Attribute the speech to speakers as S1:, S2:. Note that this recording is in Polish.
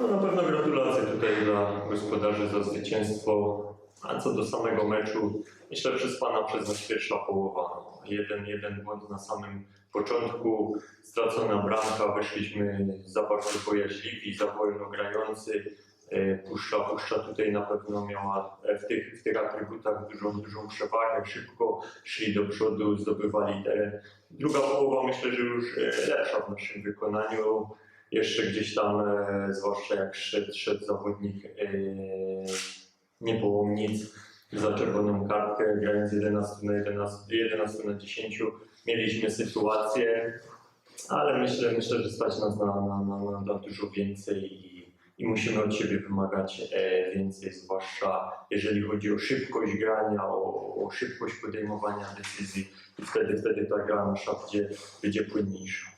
S1: No na pewno gratulacje tutaj dla gospodarzy za zwycięstwo. A co do samego meczu, myślę, że spana przez nas pierwsza połowa. Jeden, jeden błąd na samym początku, stracona bramka, weszliśmy za bardzo bojaźliwi, za wolno grający. E, Puszcza, Puszcza tutaj na pewno miała w tych, w tych atrybutach dużą, dużą przewagę, szybko szli do przodu, zdobywali teren. Druga połowa myślę, że już e, lepsza w naszym wykonaniu. Jeszcze gdzieś tam, e, zwłaszcza jak szedł, szedł zawodnik e, niepołomnic za czerwoną kartkę, grając 11 na 11, 11 na 10, mieliśmy sytuację, ale myślę, myślę że stać nas na, na, na, na, na dużo więcej i, i musimy od siebie wymagać e, więcej, zwłaszcza jeżeli chodzi o szybkość grania, o, o szybkość podejmowania decyzji i wtedy, wtedy ta gra nasza będzie, będzie płynniejsza.